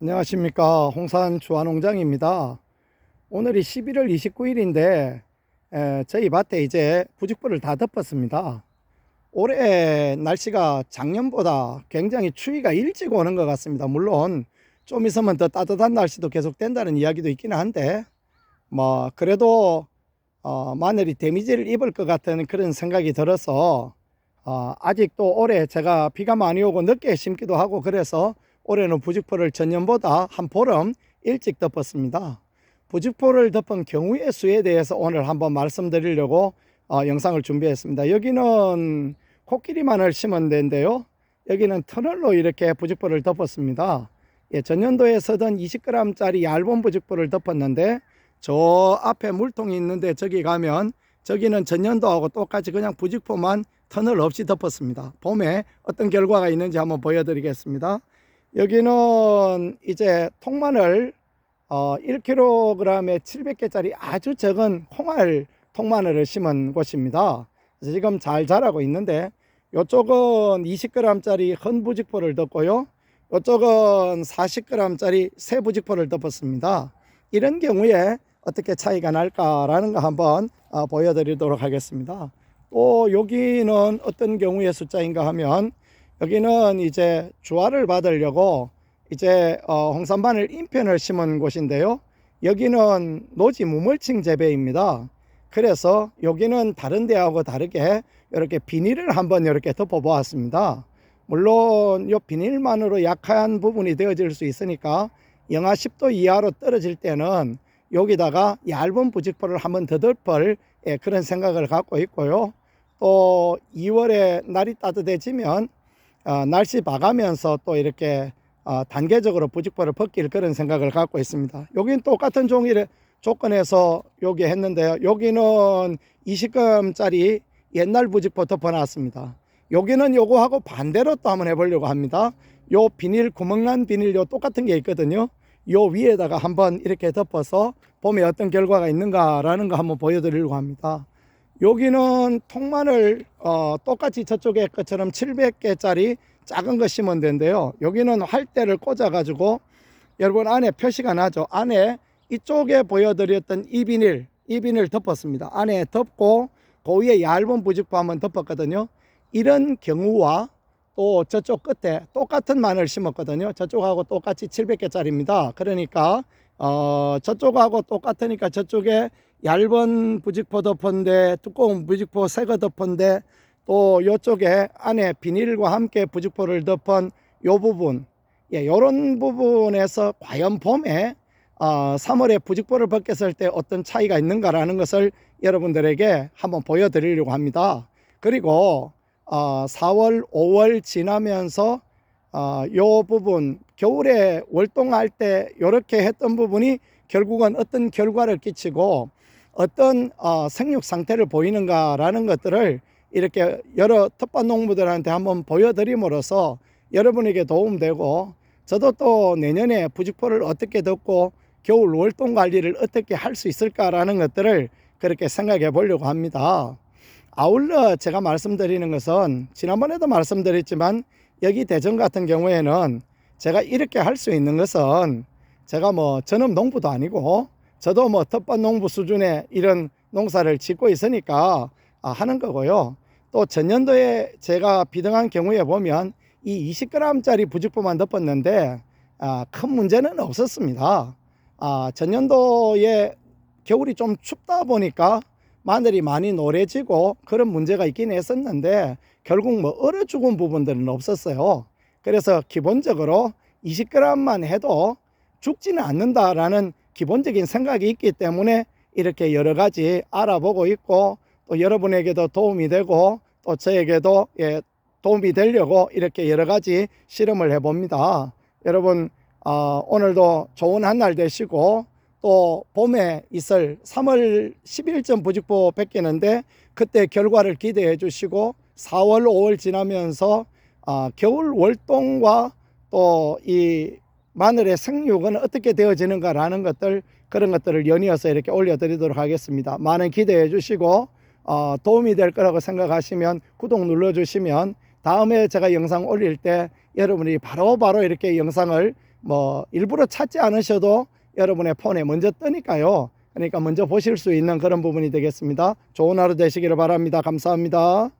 안녕하십니까. 홍산 주화농장입니다. 오늘이 11월 29일인데 저희 밭에 이제 부직포를 다 덮었습니다. 올해 날씨가 작년보다 굉장히 추위가 일찍 오는 것 같습니다. 물론 좀 있으면 더 따뜻한 날씨도 계속 된다는 이야기도 있기는 한데 뭐 그래도 어, 마늘이 데미지를 입을 것 같은 그런 생각이 들어서 어, 아직도 올해 제가 비가 많이 오고 늦게 심기도 하고 그래서 올해는 부직포를 전년보다 한 보름 일찍 덮었습니다. 부직포를 덮은 경우의 수에 대해서 오늘 한번 말씀드리려고 어, 영상을 준비했습니다. 여기는 코끼리 마늘 심은 데인데요. 여기는 터널로 이렇게 부직포를 덮었습니다. 예, 전년도에 쓰던 20g짜리 얇은 부직포를 덮었는데 저 앞에 물통이 있는데 저기 가면 저기는 전년도하고 똑같이 그냥 부직포만 터널 없이 덮었습니다. 봄에 어떤 결과가 있는지 한번 보여드리겠습니다. 여기는 이제 통마늘 어, 1kg에 700개짜리 아주 적은 콩알 통마늘을 심은 곳입니다. 지금 잘 자라고 있는데 이쪽은 20g짜리 헌부직포를 덮고요. 이쪽은 40g짜리 새부직포를 덮었습니다. 이런 경우에 어떻게 차이가 날까라는 거 한번 어, 보여드리도록 하겠습니다. 또 여기는 어떤 경우의 숫자인가 하면 여기는 이제 주화를 받으려고 이제 어, 홍산반을 인편을 심은 곳인데요. 여기는 노지 무물층 재배입니다. 그래서 여기는 다른 데하고 다르게 이렇게 비닐을 한번 이렇게 덮어 보았습니다. 물론 이 비닐만으로 약한 부분이 되어질 수 있으니까 영하 10도 이하로 떨어질 때는 여기다가 얇은 부직포를 한번 더 덮을 예, 그런 생각을 갖고 있고요. 또 2월에 날이 따뜻해지면 어, 날씨 봐가면서 또 이렇게 어, 단계적으로 부직포를 벗길 그런 생각을 갖고 있습니다. 여기는 똑같은 종일의 조건에서 여기 했는데요. 여기는 20금짜리 옛날 부직포 덮어놨습니다. 여기는 요거하고 반대로 또 한번 해보려고 합니다. 요 비닐 구멍난 비닐 요 똑같은 게 있거든요. 요 위에다가 한번 이렇게 덮어서 봄에 어떤 결과가 있는가라는 거 한번 보여드리려고 합니다. 여기는 통마늘 어, 똑같이 저쪽에 것처럼 700개짜리 작은 거 심은 데인데요. 여기는 활대를 꽂아 가지고 여러분 안에 표시가 나죠. 안에 이쪽에 보여드렸던 이 비닐, 이 비닐 덮었습니다. 안에 덮고 그 위에 얇은 부직포 한번 덮었거든요. 이런 경우와 또 저쪽 끝에 똑같은 마늘 심었거든요. 저쪽하고 똑같이 700개짜리입니다. 그러니까 어, 저쪽하고 똑같으니까 저쪽에 얇은 부직포 덮은데 두꺼운 부직포 새거 덮은데 또 이쪽에 안에 비닐과 함께 부직포를 덮은 요 부분 예, 요런 부분에서 과연 봄에 어, 3월에 부직포를 벗겼을 때 어떤 차이가 있는가라는 것을 여러분들에게 한번 보여드리려고 합니다. 그리고 어, 4월, 5월 지나면서 어, 요 부분 겨울에 월동할 때 이렇게 했던 부분이 결국은 어떤 결과를 끼치고 어떤 어, 생육 상태를 보이는가라는 것들을 이렇게 여러 텃밭 농부들한테 한번 보여드림으로써 여러분에게 도움되고 저도 또 내년에 부직포를 어떻게 덮고 겨울 월동 관리를 어떻게 할 수 있을까라는 것들을 그렇게 생각해 보려고 합니다. 아울러 제가 말씀드리는 것은 지난번에도 말씀드렸지만 여기 대전 같은 경우에는 제가 이렇게 할 수 있는 것은 제가 뭐 전업 농부도 아니고 저도 뭐 텃밭 농부 수준의 이런 농사를 짓고 있으니까 아, 하는 거고요. 또 전년도에 제가 비등한 경우에 보면 이 20g짜리 부직포만 덮었는데 아, 큰 문제는 없었습니다. 아, 전년도에 겨울이 좀 춥다 보니까 마늘이 많이 노래지고 그런 문제가 있긴 했었는데 결국 뭐 얼어 죽은 부분들은 없었어요. 그래서 기본적으로 20g만 해도 죽지는 않는다라는 기본적인 생각이 있기 때문에 이렇게 여러 가지 알아보고 있고 또 여러분에게도 도움이 되고 또 저에게도 예, 도움이 되려고 이렇게 여러 가지 실험을 해봅니다. 여러분 어, 오늘도 좋은 한 날 되시고 또 봄에 있을 3월 10일쯤 부직포 뺏기는데 그때 결과를 기대해 주시고 4월 5월 지나면서 어, 겨울 월동과 또이 마늘의 생육은 어떻게 되어지는가라는 것들 그런 것들을 연이어서 이렇게 올려드리도록 하겠습니다. 많은 기대해 주시고 어, 도움이 될 거라고 생각하시면 구독 눌러 주시면 다음에 제가 영상 올릴 때 여러분이 바로바로 바로 이렇게 영상을 뭐 일부러 찾지 않으셔도 여러분의 폰에 먼저 뜨니까요. 그러니까 먼저 보실 수 있는 그런 부분이 되겠습니다. 좋은 하루 되시기를 바랍니다. 감사합니다.